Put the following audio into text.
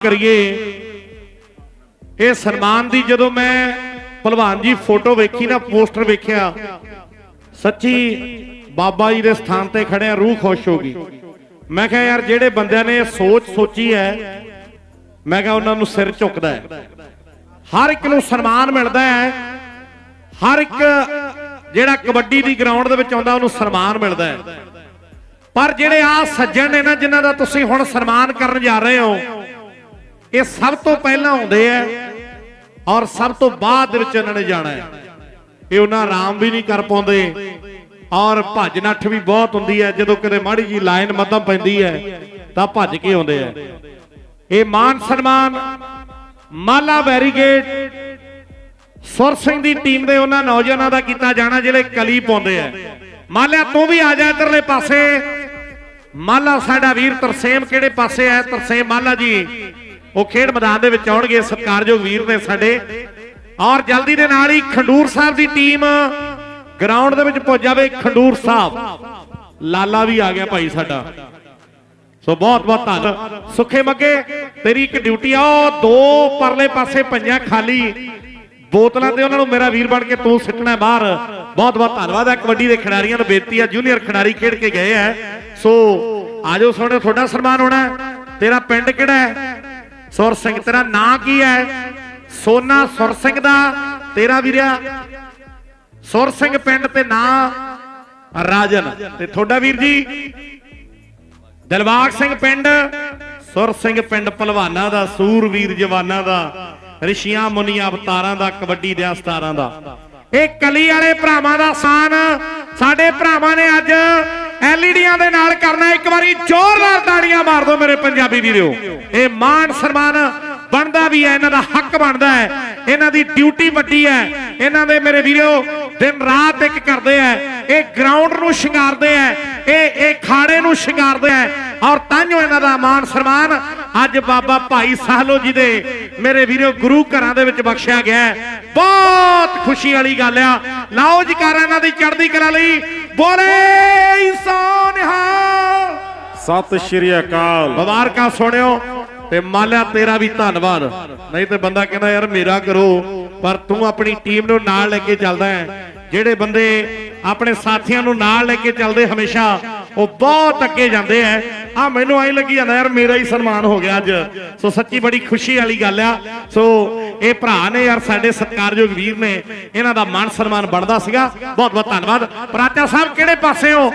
ਕਰੀਏ। ਇਹ ਸਨਮਾਨ ਦੀ, ਜਦੋਂ ਮੈਂ ਭਲਵਾਨ ਜੀ ਫੋਟੋ ਵੇਖੀ ਨਾ, ਪੋਸਟਰ ਵੇਖਿਆ, ਸੱਚੀ ਬਾਬਾ ਜੀ ਦੇ ਸਥਾਨ ਤੇ ਖੜਿਆ, ਰੂਹ ਖੁਸ਼ ਹੋ ਗਈ। ਮੈਂ ਕਿਹਾ, ਯਾਰ, ਜਿਹੜੇ ਬੰਦਿਆਂ ਨੇ ਸੋਚ ਸੋਚੀ ਹੈ, ਮੈਂ ਕਿਹਾ, ਉਹਨਾਂ ਨੂੰ ਸਿਰ ਝੁਕਦਾ ਹੈ। ਹਰ ਇੱਕ ਨੂੰ ਸਨਮਾਨ ਮਿਲਦਾ ਹੈ, ਹਰ ਇੱਕ ਜਿਹੜਾ ਕਬੱਡੀ ਦੀ ਗਰਾਊਂਡ ਦੇ ਵਿੱਚ ਆਉਂਦਾ, ਉਹਨੂੰ ਸਨਮਾਨ ਮਿਲਦਾ ਹੈ। ਪਰ ਜਿਹੜੇ ਆ ਸੱਜਣ ਨੇ ਨਾ, ਜਿਨ੍ਹਾਂ ਦਾ ਤੁਸੀਂ ਹੁਣ ਸਨਮਾਨ ਕਰਨ ਜਾ ਰਹੇ ਹੋ, ਇਹ ਸਭ ਤੋਂ ਪਹਿਲਾਂ ਆਉਂਦੇ ਆ ਔਰ ਸਭ ਤੋਂ ਬਾਅਦ ਦੇ ਵਿੱਚ ਇਹਨਾਂ ਨੇ ਜਾਣਾ ਹੈ। ਇਹ ਉਹਨਾਂ ਆਰਾਮ ਵੀ ਨਹੀਂ ਕਰ ਪਾਉਂਦੇ ਔਰ ਭੱਜ ਨੱਠ ਵੀ ਬਹੁਤ ਹੁੰਦੀ ਹੈ। ਜਦੋਂ ਕਿਤੇ ਮਾੜੀ ਜੀ ਲਾਈਨ ਮੱਧਮ ਪੈਂਦੀ ਹੈ, ਤਾਂ ਭੱਜ ਕੇ ਆਉਂਦੇ ਆ। ਇਹ ਮਾਨ ਸਨਮਾਨ, ਮਾਲਾ ਬੈਰੀਗੇਡ ਸੁਰ ਸਿੰਘ ਦੀ ਟੀਮ ਦੇ ਉਹਨਾਂ ਨੌਜਵਾਨਾਂ ਦਾ ਕੀਤਾ ਜਾਣਾ, ਜਿਹੜੇ ਕਲੀ ਪਾਉਂਦੇ ਆ। ਮਾਲਿਆ ਤੂੰ ਵੀ ਆ ਜਾ ਇਧਰਲੇ ਪਾਸੇ। ਮਾਲਾ ਸਾਡਾ ਵੀਰ ਤਰਸੇਮ ਕਿਹੜੇ ਪਾਸੇ ਹੈ ਤਰਸੇਮ ਮਾਲਾ ਜੀ, ਉਹ ਖੇਡ ਮੈਦਾਨ ਦੇ ਵਿੱਚ ਆਉਣਗੇ, ਸਤਿਕਾਰਯੋਗ ਵੀਰ ਨੇ ਸਾਡੇ। ਔਰ ਜਲਦੀ ਦੇ ਨਾਲ ਹੀ ਖੰਡੂਰ ਸਾਹਿਬ ਦੀ ਟੀਮ ਗਰਾਊਂਡ ਦੇ ਵਿੱਚ ਪਹੁੰਚ ਜਾਵੇ, ਖੰਡੂਰ ਸਾਹਿਬ। ਲਾਲਾ ਵੀ ਆ ਗਿਆ ਭਾਈ ਸਾਡਾ। ਸੋ ਬਹੁਤ ਬਹੁਤ ਧੰਨ। ਸੁਖੇ ਮੱਗੇ, ਤੇਰੀ ਇੱਕ ਡਿਊਟੀ ਆ। ਉਹ ਦੋ ਪਰਲੇ ਪਾਸੇ ਪਈਆਂ ਖਾਲੀ। ਬੋਤਲਾਂ ਤੇ ਉਹਨਾਂ ਨੂੰ ਮੇਰਾ ਵੀਰ ਬਣ ਕੇ ਤੂੰ ਸਿੱਟਣਾ ਬਾਹਰ। ਬਹੁਤ ਬਹੁਤ ਧੰਨਵਾਦ ਹੈ, ਕਬੱਡੀ ਦੇ ਖਿਡਾਰੀਆਂ ਨੂੰ ਬੇਨਤੀ ਹੈ, ਜੂਨੀਅਰ ਖਿਡਾਰੀ ਖੇਡ ਕੇ ਗਏ ਹੈ। ਸੋ ਆਜੋ ਸੋਹਣੇ ਤੁਹਾਡਾ ਸਨਮਾਨ ਹੋਣਾ ਤੇਰਾ ਪਿੰਡ ਕਿਹੜਾ ਹੈ? ਸੁਰ ਸਿੰਘ, ਤੇਰਾ ਨਾਂ ਕੀ ਹੈ? ਸੋਨਾ ਸੁਰ ਸਿੰਘ ਦਾ, ਤੇਰਾ ਵੀਰਿਆ। ਸੁਰ ਸਿੰਘ ਪਿੰਡ ਤੇ ਨਾਂ ਰਾਜਨ। ਤੇ ਤੁਹਾਡਾ ਵੀਰ ਜੀ ਦਿਲਵਾਗ ਸਿੰਘ ਪਿੰਡ, ਸੁਰ ਸਿੰਘ ਪਿੰਡ ਪਹਿਲਵਾਨਾਂ ਦਾ, ਸੂਰਵੀਰ ਜਵਾਨਾਂ ਦਾ। ਰਿਸ਼ੀਆਂ, ਮੁਨੀਆਂ, ਅਵਤਾਰਾਂ ਦਾ, ਕਬੱਡੀ ਦੇ ਅਸਤਾਰਾਂ ਦਾ। ਇਹ ਕਲੀ ਵਾਲੇ ਭਰਾਵਾਂ ਦਾ ਸਾਨ। ਸਾਡੇ ਭਰਾਵਾਂ ਨੇ ਅੱਜ ਐਲਈਡੀਆਂ ਦੇ ਨਾਲ ਕਰਨਾ ਇੱਕ ਵਾਰੀ ਜ਼ੋਰਦਾਰ ਤਾੜੀਆਂ ਮਾਰ ਦਿਓ ਮੇਰੇ ਪੰਜਾਬੀ ਵੀਰੋ। ਇਹ ਮਾਣ ਸਨਮਾਨ ਬਣਦਾ ਵੀ ਹੈ। ਇਹਨਾਂ ਦਾ ਹੱਕ ਬਣਦਾ ਹੈ। ਇਹਨਾਂ ਦੀ ਡਿਊਟੀ ਵੱਡੀ ਹੈ। ਇਹਨਾਂ ਦੇ ਮੇਰੇ ਵੀਰੋ, ਦਿਨ ਰਾਤ ਇੱਕ ਕਰਦੇ ਆ ਇਹ ਗਰਾਊਂਡ ਨੂੰ ਸ਼ਿੰਗਾਰਦੇ ਆ ਇਹ ਇਹ ਖਾੜੇ ਨੂੰ ਸ਼ਿੰਗਾਰਦੇ ਆ ਔਰ ਤਾਂਿਓ ਇਹਨਾਂ ਦਾ ਮਾਣ ਸਨਮਾਨ ਅੱਜ ਬਾਬਾ ਭਾਈ ਸਾਹਿਲੋ ਜੀ ਦੇ ਮੇਰੇ ਵੀਰੋ ਗੁਰੂ ਘਰਾਂ ਦੇ ਵਿੱਚ ਬਖਸ਼ਿਆ ਗਿਆ ਹੈ। ਬਹੁਤ ਖੁਸ਼ੀ ਵਾਲੀ ਗੱਲ ਆ। ਲਾਓ ਜਕਾਰਾ ਇਹਨਾਂ ਦੀ ਚੜ੍ਹਦੀ ਕਲਾ ਲਈ। ਬੋਲੇ ਸੋਨਿਹਾਲ ਸਤਿ ਸ਼੍ਰੀ ਅਕਾਲ। ਮੁਬਾਰਕਾਂ ਸੁਣਿਓ ਤੇ ਮਾਲਿਆ ਤੇਰਾ ਵੀ ਧੰਨਵਾਦ। ਨਹੀਂ ਤੇ ਬੰਦਾ ਕਹਿੰਦਾ ਯਾਰ ਮੇਰਾ ਕਰੋ। ਪਰ ਤੂੰ ਆਪਣੀ ਟੀਮ ਨੂੰ ਨਾਲ ਲੈ ਕੇ ਚੱਲਦਾ ਹੈ। ਜਿਹੜੇ ਬੰਦੇ ਆਪਣੇ ਸਾਥੀਆਂ ਨੂੰ ਨਾਲ ਲੈ ਕੇ ਚੱਲਦੇ ਹਮੇਸ਼ਾ ਉਹ ਬਹੁਤ ਅੱਗੇ ਜਾਂਦੇ ਐ ਆ ਮੈਨੂੰ ਐਂ ਲੱਗੀ ਜਾਂਦਾ ਯਾਰ, ਮੇਰਾ ਹੀ ਸਨਮਾਨ ਹੋ ਗਿਆ ਅੱਜ। ਸੋ ਸੱਚੀ ਬੜੀ ਖੁਸ਼ੀ ਵਾਲੀ ਗੱਲ ਆ। ਸੋ ਇਹ ਭਰਾ ਨੇ ਯਾਰ, ਸਾਡੇ ਸਤਿਕਾਰਯੋਗ ਵੀਰ ਨੇ, ਇਹਨਾਂ ਦਾ ਮਾਨ ਸਨਮਾਨ ਬਣਦਾ ਸੀਗਾ। ਬਹੁਤ ਬਹੁਤ ਧੰਨਵਾਦ। ਪ੍ਰਾਚਾ ਸਾਹਿਬ, ਕਿਹੜੇ ਪਾਸੇ ਹੋ?